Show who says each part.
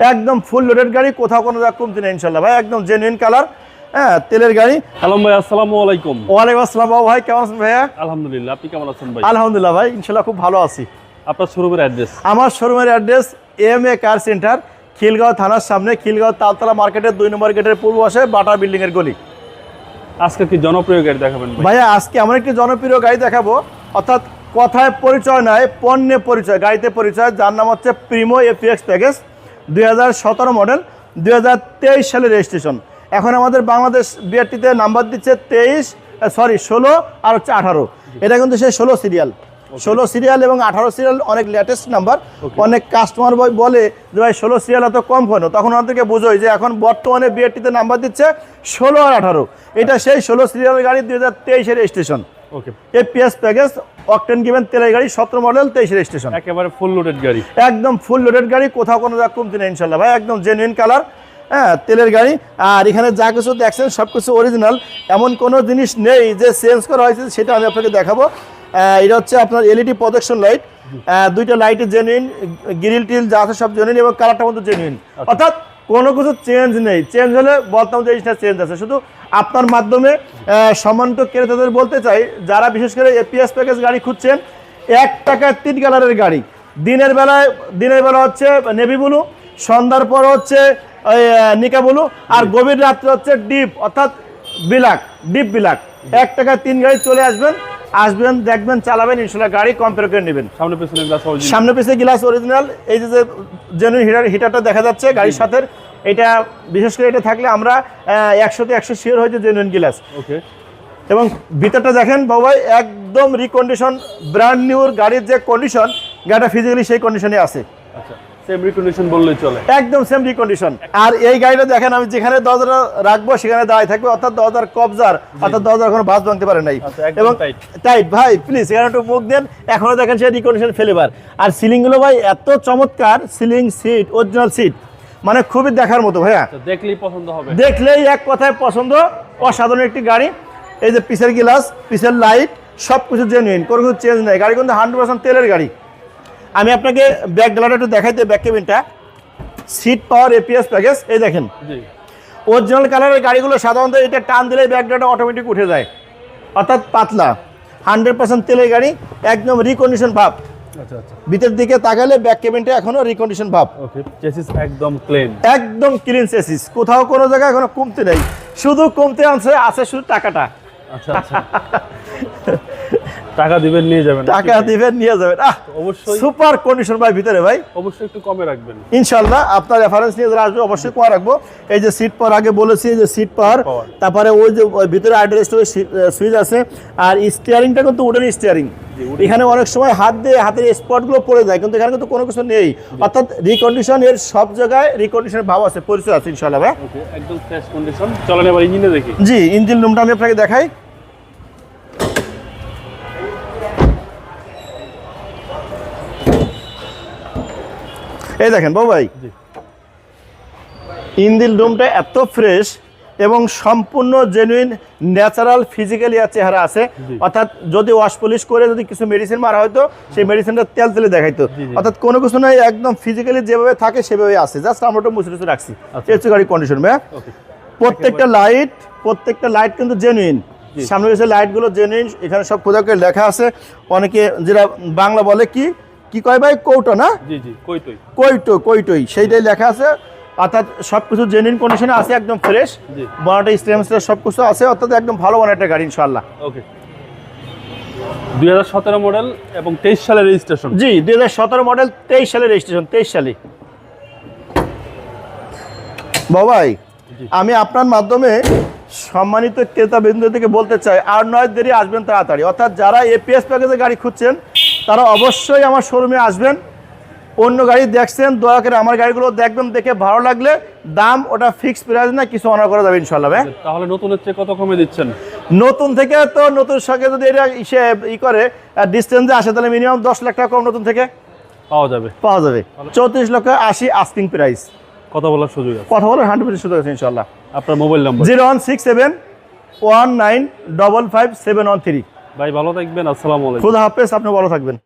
Speaker 1: একদম full loaded গাড়ি কোথাও কোনো জায়গা কমতি নেই ইনশাল্লাহ ভাই একদম জেনুইন কালার হ্যাঁ তেলের গাড়ি।
Speaker 2: আলম ভাই আসসালামু আলাইকুম।
Speaker 1: ওয়ালাইকুম আসসালাম ভাই কেমন আছেন ভাইয়া?
Speaker 2: আলহামদুলিল্লাহ আপনি কেমন আছেন ভাই?
Speaker 1: আলহামদুলিল্লাহ ভাই ইনশাল্লাহ খুব ভালো আছি।
Speaker 2: আপনার শোরুমের অ্যাড্রেস
Speaker 1: আমার শোরুমের address M A car centre Khilgaon থানার সামনে খিলগাঁও তালতলা মার্কেটের দুই নম্বর গেটের পূর্ব পাশে বাটা বিল্ডিং এর গলি।
Speaker 2: আজকে কি জনপ্রিয় গাড়ি দেখাবেন
Speaker 1: ভাইয়া আজকে আমার একটি জনপ্রিয় গাড়ি দেখাবো। অর্থাৎ কথায় পরিচয় নয় পণ্যে পরিচয় গাড়িতে পরিচয়। যার নাম হচ্ছে প্রিমো এফিএক্স প্যাকেজ দু হাজার সতেরো মডেল দুই সালের রেজিস্ট্রেশন এখন আমাদের বাংলাদেশ বিআরটিতে নাম্বার দিচ্ছে তেইশ সরি ষোলো আর হচ্ছে আঠারো। এটা কিন্তু সেই ষোলো সিরিয়াল ষোলো সিরিয়াল এবং আঠারো সিরিয়াল অনেক লেটেস্ট নাম্বার অনেক কাস্টমার বলে যে ভাই ষোলো সিরিয়াল এত কম কেন তখন আমাদেরকে বোঝোই যে এখন বর্তমানে বিআরটিতে নাম্বার দিচ্ছে ষোলো আর আঠারো। এটা সেই ষোলো সিরিয়াল গাড়ি দুই হাজার তেইশের registration
Speaker 2: okay
Speaker 1: APS package octane given তেলের গাড়ি সতেরো মডেল তেইশ রেজিস্ট্রেশন
Speaker 2: একেবারে ফুল লোডেড গাড়ি।
Speaker 1: একদম ফুল লোডেড গাড়ি কোথাও কোনো জায়গা কমতি নেই ইনশাল্লাহ ভাই। একদম জেনুইন কালার হ্যাঁ তেলের গাড়ি। আর এখানে যা কিছু দেখছেন সব কিছু অরিজিনাল এমন কোনো জিনিস নেই যে চেঞ্জ করা হয়েছে সেটা আমি আপনাকে দেখাবো। এটা হচ্ছে আপনার এলইডি প্রজেকশন লাইট দুইটা লাইটে জেনুইন গ্রিল টিল যা আছে সব জেনুইন এবং কালারটা মতো জেনুইন অর্থাৎ কোনো কিছু চেঞ্জ নেই। চেঞ্জ হলে বলতাম যে জিনিসটা চেঞ্জ আছে। শুধু আপনার মাধ্যমে আহ, সম্মানিত ক্রেতাদের বলতে চাই যারা বিশেষ করে এপিএস প্যাকেজ গাড়ি খুঁজছেন এক টাকায় তিন কালারের গাড়ি। দিনের বেলায় দিনের বেলা হচ্ছে নেভি ব্লু সন্ধ্যার পর হচ্ছে ওই নিকা ব্লু আর গভীর রাত্রে হচ্ছে ডিপ অর্থাৎ বিলাক ডিপ বিলাক এক টাকায় তিন গাড়ি চলে আসবেন আসবেন দেখবেন চালাবেন ইনশাল্লাহ গাড়ি কম্পেয়ার করে নেবেন।
Speaker 2: সামনে পিছনে গ্লাস অরিজিনাল
Speaker 1: সামনে পিছনে গ্লাস অরিজিনাল এই যে জেনুইন হিটার হিটারটা দেখা যাচ্ছে গাড়ির সাথে। এটা বিশেষ করে এটা থাকলে আমরা একশোতে একশো শিওর হয়েছে জেনুইন গ্লাস
Speaker 2: ওকে।
Speaker 1: এবং ভিতরটা দেখেন বাবাই একদম রিকন্ডিশন ব্র্যান্ড নিউর গাড়ির যে কন্ডিশন গাড়িটা ফিজিক্যালি সেই কন্ডিশনে আছে।
Speaker 2: সেম রিকন্ডিশন বললেই চলে।
Speaker 1: একদম সেম রিকন্ডিশন আর এই গাড়িটা দেখেন আমি যেখানে দরজাটা রাখব সেখানে দাঁড়িয়ে থাকবে অর্থাৎ দরজার কবজার অর্থাৎ দরজার কোনো ভাঁজ ভাঙতে পারে নাই।
Speaker 2: আচ্ছা,
Speaker 1: এবং। টাইট ভাই প্লিজ এখানে একটু মুখ দেন। এখনও দেখেন সে রিকন্ডিশন ফেলেবার আর সিলিংগুলো ভাই এত চমৎকার সিলিং সিট অরিজিনাল সিট মানে খুবই দেখার মতো ভাইয়া।
Speaker 2: আচ্ছা দেখলেই পছন্দ হবে।
Speaker 1: দেখলেই এক কথায় পছন্দ অসাধারণ একটি গাড়ি। এই যে পিসের গ্লাস পিসের লাইট সব কিছু জেনুইন কোনো কিছু চেঞ্জ নেই। গাড়ি কিন্তু হান্ড্রেড পার্সেন্ট তেলের গাড়ি। আমি আপনাকে ব্যাক ডালাটা একটু দেখাই দেখাইতে ব্যাক কেবিনটা সিট পাওয়ার এপিএস প্যাকেজ এই দেখেন।
Speaker 2: জি।
Speaker 1: অরিজিনাল কালারের গাড়িগুলো সাধারণত এটা টান দিলেই ব্যাক ডালাটা অটোমেটিক উঠে যায়। অর্থাৎ পাতলা। হান্ড্রেড পার্সেন্ট তেলের গাড়ি একদম রিকন্ডিশন ভাব।
Speaker 2: আচ্ছা আচ্ছা।
Speaker 1: ভিতর দিকে তাকালে ব্যাক কেবিনটা এখনও রিকন্ডিশন ভাব।
Speaker 2: ওকে চেসিস একদম প্লেন
Speaker 1: একদম ক্লিন চেসিস কোথাও কোনো জায়গায় কোনো কমতে নেই। শুধু কমতে আনছে আছে শুধু টাকাটা।
Speaker 2: আচ্ছা আচ্ছা। টাকা দিবেন নিয়ে যাবেন
Speaker 1: টাকা দিবেন নিয়ে যাবেন। আহ
Speaker 2: অবশ্যই
Speaker 1: সুপার কন্ডিশন ভাই ভিতরে ভাই।
Speaker 2: অবশ্যই একটু কমে রাখবেন।
Speaker 1: ইনশাল্লাহ আপনার রেফারেন্স নিয়ে যারা আসবে অবশ্যই কোয়া রাখব। এই যে সিট পাওয়ার আগে বলেছি যে সিট পাওয়ার। তারপরে ওই যে ভিতরে আইড্রেস সুইচ আছে। আর স্টিয়ারিংটা কিন্তু উডেন স্টিয়ারিং এখানে অনেক সময় হাত দিয়ে হাতের স্পটগুলো পড়ে যায় কিন্তু এখানে কিন্তু কোনো কিছু নেই। অর্থাৎ রিকন্ডিশন এর সব জায়গায় রিকন্ডিশনের ভাব আছে পরিচয় আছে ইনশাল্লাহ ভাই।
Speaker 2: একদম ফ্রেশ কন্ডিশন চলেন এবার ইঞ্জিনে দেখি।
Speaker 1: জি ইঞ্জিন রুমটা আমি আপনাকে দেখাই। এই দেখেন বাবু ভাই। ইঞ্জিন রুমটা এত ফ্রেশ এবং সম্পূর্ণ জেনুইন ন্যাচারাল ফিজিক্যালি আর চেহারা আছে। অর্থাৎ যদি ওয়াশ পলিশ করে যদি কিছু মেডিসিন মারা হয়তো সেই মেডিসিনটা তেল তেলে দেখাইতো। অর্থাৎ কোনো কিছু নয় একদম ফিজিক্যালি যেভাবে থাকে সেভাবে আছে। জাস্ট আমরা একটু মুছে টুছে রাখছি।
Speaker 2: আচ্ছা।
Speaker 1: হচ্ছে গাড়ির কন্ডিশন ভাই প্রত্যেকটা লাইট প্রত্যেকটা লাইট কিন্তু জেনুইন সামনে গেছে লাইটগুলো জেনুইন এখানে সব খোঁজা করে লেখা আছে। অনেকে যেটা বাংলা বলে কি? কি কয় ভাই? কৌটো না?
Speaker 2: জি জি কই
Speaker 1: কইটো কইটোই। সেইটাই লেখা আছে। অর্থাৎ সব কিছু জেনুইন কন্ডিশনে আছে একদম ফ্রেশ বনাটা স্টেমসটা সব কিছু আছে। অর্থাৎ একদম ভালো মানে একটা গাড়ি ইনশাল্লাহ
Speaker 2: ওকে দুই হাজার সতেরো মডেল এবং তেইশ সালের রেজিস্ট্রেশন
Speaker 1: জি দুই হাজার সতেরো মডেল তেইশ সালের রেজিস্ট্রেশন তেইশ সালে বাবাই। আমি আপনার মাধ্যমে সম্মানিত ক্রেতা বিন্দু থেকে বলতে চাই আর নয় দেরি আসবেন তাড়াতাড়ি। অর্থাৎ যারা এপিএস প্যাকেজে গাড়ি খুঁজছেন তারা অবশ্যই আমার শোরুমে আসবেন। অন্য গাড়ি দেখছেন দয়া করে আমার গাড়িগুলো দেখবেন দেখে ভালো লাগলে দাম ওটা ফিক্স প্রাইস না কিছু অনার করা যাবে ইনশাল্লাহ ভাই।
Speaker 2: তাহলে নতুনের চেয়ে কত কমে দিচ্ছেন?
Speaker 1: নতুন থেকে তো নতুন সঙ্গে যদি এটা ইসে ই করে ডিস্টেন্সে আসে তাহলে মিনিমাম দশ লাখ টাকা কম নতুন থেকে
Speaker 2: পাওয়া যাবে।
Speaker 1: পাওয়া যাবে। চৌত্রিশ লক্ষ আশি আস্কিং প্রাইস
Speaker 2: কথা বলার সুযোগ আছে।
Speaker 1: কথা বলে হান্ড্রেড পার্সেন্ট সুযোগ আছে ইনশাল্লাহ
Speaker 2: আপনার mobile number?
Speaker 1: Zero one six seven one nine double five seven one three.
Speaker 2: ভাই ভালো থাকবেন আসসালামু আলাইকুম।
Speaker 1: খুদা হাফেজ আপনি ভালো থাকবেন।